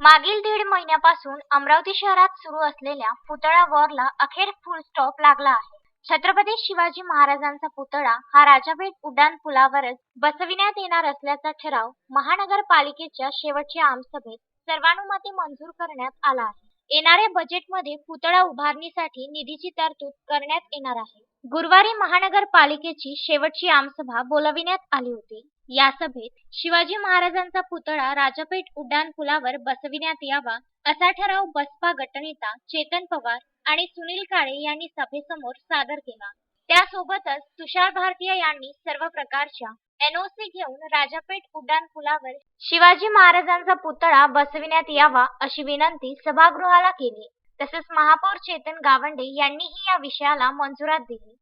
मागील दीड महिन्यापासून अमरावती शहरात सुरू असलेल्या पुतळा वॉरला अखेर फुल स्टॉप लागला आहे. छत्रपती शिवाजी महाराजांचा पुतळा हा राजापेठ उड्डाण पुलावरच बसविण्यात येणार असल्याचा ठराव महानगरपालिकेच्या शेवटच्या आमसभेत सर्वानुमते मंजूर करण्यात आला आहे. येणाऱ्या बजेटमध्ये पुतळा उभारणीसाठी निधीची तरतूद करण्यात येणार आहे. गुरुवारी महानगरपालिकेची शेवटची आमसभा बोलविण्यात आली होती. या सभेत शिवाजी महाराजांचा पुतळा राजापेठ उड्डाण पुलावर बसविण्यात यावा असा ठराव बसपा गटनेता चेतन पवार आणि सुनील काळे यांनी सभेसमोर सादर केला. त्यासोबतच तुषार भारतीय यांनी सर्व प्रकारच्या एनओसी घेऊन राजापेठ उड्डाण पुलावर शिवाजी महाराजांचा पुतळा बसविण्यात यावा अशी विनंती सभागृहाला केली. तसेच महापौर चेतन गावंडे यांनीही या विषयाला मंजुरात दिली.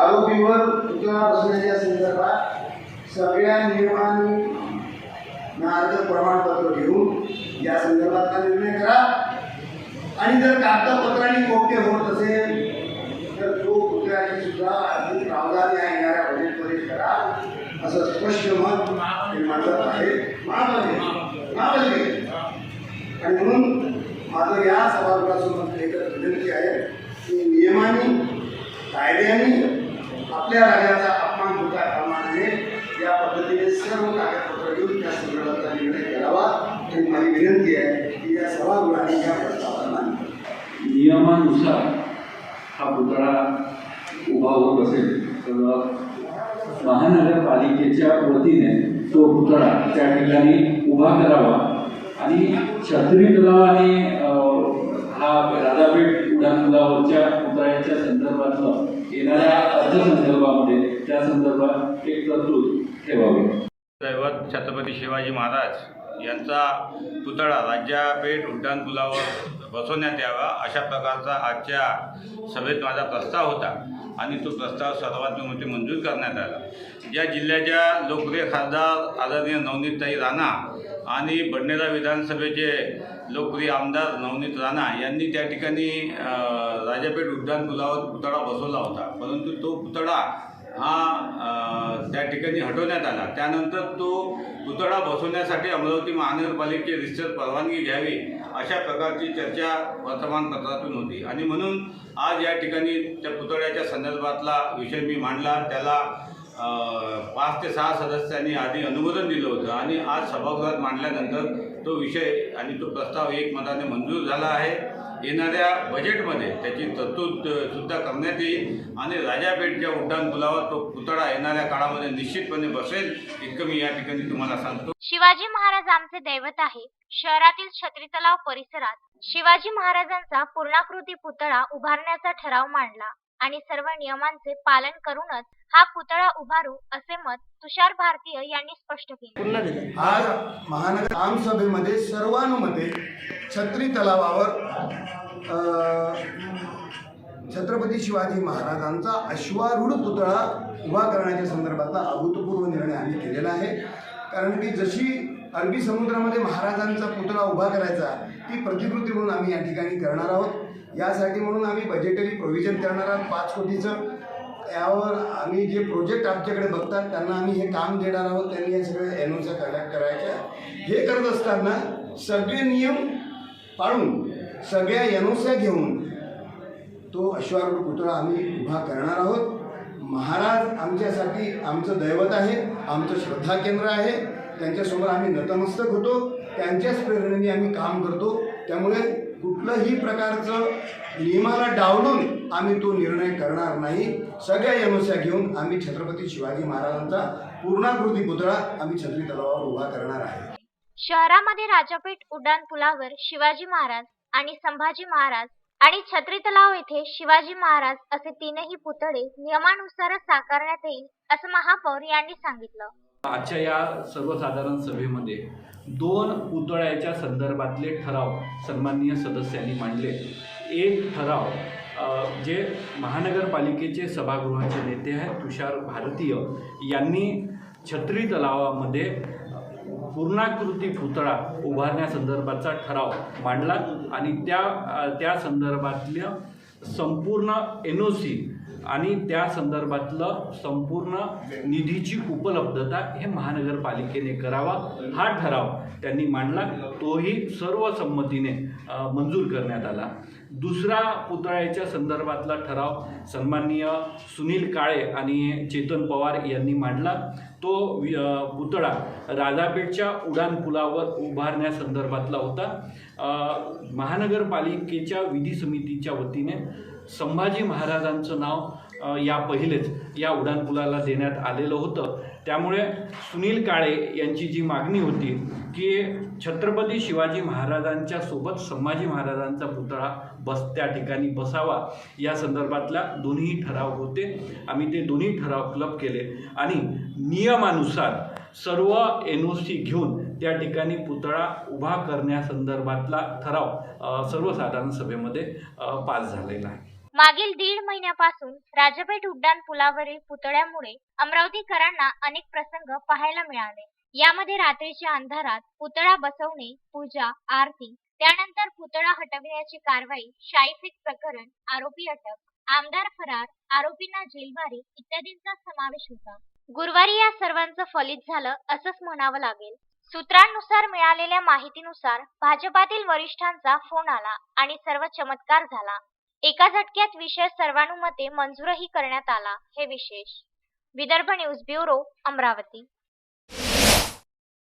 आरोपीवर पुतळा बसण्याच्या संदर्भात सगळ्या नियमांनी नार्ज प्रमाणपत्र घेऊन या संदर्भातला निर्णय करा. आणि जर कागदपत्रांनी कोणते होत असेल तर तो पुतळ्याची सुद्धा अधिक प्रावधान या येणाऱ्या बजेटमध्ये करा. असं स्पष्ट मत हे माझं आहे. महापालिके महापालिके आणि म्हणून माझं या सभागृहासमोर एकच विनंती आहे की नियमाने कायद्याने आपल्या राजाचा अपमान होता कामा नये या पद्धतीने सर्व कागदपत्र घेऊन त्या संदर्भातला निर्णय करावा ही माझी विनंती आहे की या सभागृहाने या प्रस्तावांना नियमानुसार हा पुतळा उभा होत असेल तर महानगरपालिकेच्या वतीने तो पुतळा त्या ठिकाणी उभा करावा. आणि छत्री तलाव आणि राधापेठ उतरायच्या पुलावरच्या संदर्भातलं येणाऱ्या अर्थसंदर्भामध्ये त्या संदर्भात एक तरतूद ठेवावी. दैवत छत्रपती शिवाजी महाराज यांचा पुतळा राज्यापेठ उड्डाणपुलावर बसवण्यात यावा अशा प्रकारचा आजच्या सभेत माझा प्रस्ताव होता आणि तो प्रस्ताव सर्वांनुमते मंजूर करण्यात आला. या जिल्ह्याच्या लोकप्रिय खासदार आदरणीय नवनीतताई राणा आणि बडनेरा विधानसभेचे लोकप्रिय आमदार नवनीत राणा यांनी त्या ठिकाणी राजापेठ उड्डाणपुलावर पुतळा बसवला होता. परंतु तो पुतळा हा त्या ठिकाणी हटवण्यात आला. त्यानंतर तो पुतळा बसवण्यासाठी अमरावती महानगरपालिकेची रिसर्च परवानगी घ्यावी अशा प्रकारची चर्चा वर्तमानपत्रातून होती. आणि म्हणून आज या ठिकाणी त्या पुतळ्याच्या संदर्भातला विषय मी मांडला. त्याला पाच ते सहा सदस्यांनी आधी अनुमोदन दिलं होतं आणि आज सभागृहात मांडल्यानंतर तो विषय आणि तो प्रस्ताव एकमताने मंजूर झाला आहे. येणाऱ्या बजेटमध्ये त्याची तरतूद सुद्धा करण्यात येईल. आणि राजापेठच्या उड्डाण पुलावर तो पुतळा येणाऱ्या काळामध्ये निश्चितपणे बसेल इतकं मी या ठिकाणी तुम्हाला सांगतो. शिवाजी महाराज आमचे दैवत आहे शहरातील छत्री तलाव परिसरात शिवाजी महाराजांचा पूर्णाकृती पुतळा उभारण्याचा ठराव मांडला आणि सर्व नियमांचे पालन करूनच हा पुतळा उभारू असे मत तुषार भारतीय यांनी स्पष्ट केले. आज महानगर आमसभेमध्ये सर्वानुमते छत्री तलावावर छत्रपती शिवाजी महाराजांचा अश्वारूढ पुतळा उभा करण्याच्या संदर्भातला अभूतपूर्व निर्णय आम्ही केलेला आहे. कारण की जशी अरबी समुद्रामध्ये महाराजांचा पुतळा उभा करायचा ती प्रतिकृती म्हणून आम्ही या ठिकाणी करणार आहोत. यासाठी म्हणून आम्ही बजेटरी प्रोव्हिजन करणार आहोत. पाच कोटीचं. यावर आम्ही जे प्रोजेक्ट आमच्याकडे बघतात त्यांना आम्ही हे काम देणार आहोत त्यांनी हे सगळ्या एन ओच्या कलेक्ट करायच्या हे करत असताना सगळे नियम पाळून सगळ्या एनओच्या घेऊन तो अश्वारूढ पुतळा आम्ही उभा करणार आहोत. महाराज आमच्यासाठी आमचं दैवत आहे आमचं श्रद्धा केंद्र आहे. त्यांच्यासमोर आम्ही नतमस्तक होतो. त्यांच्याच प्रेरणेने आम्ही काम करतो. त्यामुळे कुठलंही प्रकारचं नियमाला डावलून आम्ही तो निर्णय करणार नाही. सगळ्या यमस्या घेऊन आम्ही छत्रपती शिवाजी महाराजांचा पूर्णाकृती पुतळा आम्ही छत्री तलावावर उभा करणार आहे. शहरामध्ये राजापेठ उड्डाण पुलावर शिवाजी महाराज आणि संभाजी महाराज आणि छत्री तलाव येथे शिवाजी महाराज असे तीनही पुतळे नियमानुसारच साकारण्यात येईल असं महापौर यांनी सांगितलं. आजच्या या सर्वसाधारण सभेमध्ये दोन पुतळ्याच्या संदर्भातले ठराव सन्माननीय सदस्यांनी मांडले. एक ठराव जे महानगरपालिकेचे सभागृहाचे नेते आहेत तुषार भारतीय यांनी छत्री तलावामध्ये पूर्णाकृती पुतळा उभारण्यासंदर्भाचा ठराव मांडला आणि त्या त्या संदर्भातल्या संपूर्ण एन ओ सी आणि त्या संदर्भातलं संपूर्ण निधीची उपलब्धता हे महानगरपालिकेने करावा हा ठराव त्यांनी मांडला. तोही सर्व संमतीने मंजूर करण्यात आला. दुसरा पुतळ्याच्या संदर्भातला ठराव सन्माननीय सुनील काळे आणि चेतन पवार यांनी मांडला. तो वि- पुतळा राजापेठच्या उडाणपुलावर उभारण्यासंदर्भातला होता. महानगरपालिकेच्या विधी समितीच्या वतीने संभाजी महाराजांचं नाव या पहिलेच या उड्डाणपुलाला देण्यात आलेलं होतं. त्यामुळे सुनील काळे यांची जी मागणी होती की छत्रपती शिवाजी महाराजांच्या सोबत संभाजी महाराजांचा पुतळा बस त्या ठिकाणी बसावा. या संदर्भातल्या दोन्ही ठराव होते. आम्ही ते दोन्ही ठराव क्लब केले. आणि नियमानुसार सर्व एन ओ सी घेऊन त्या ठिकाणी पुतळा उभा करण्यासंदर्भातला ठराव सर्वसाधारण सभेमध्ये पास झालेला आहे. मागील दीड महिन्यापासून राजपेठ उड्डाण पुलावरील पुतळ्यामुळे अमरावतीकरांना अनेक प्रसंग पाहायला मिळाले. यामध्ये रात्रीच्या अंधारात पुतळा बसवणे पूजा आरती त्यानंतर पुतळा हटविण्याची कारवाई शाईफेक प्रकरण आरोपी अटक आमदार फरार आरोपींना जेलबारी इत्यादींचा समावेश होता. गुरुवारी या सर्वांचं फलित झालं असंच म्हणावं लागेल. सूत्रांनुसार मिळालेल्या माहितीनुसार भाजपातील वरिष्ठांचा फोन आला आणि सर्व चमत्कार झाला. एका झटक्यात विषय सर्वानुमते मंजूरही करण्यात आला हे विशेष. Vidarbha news bureau Amravati.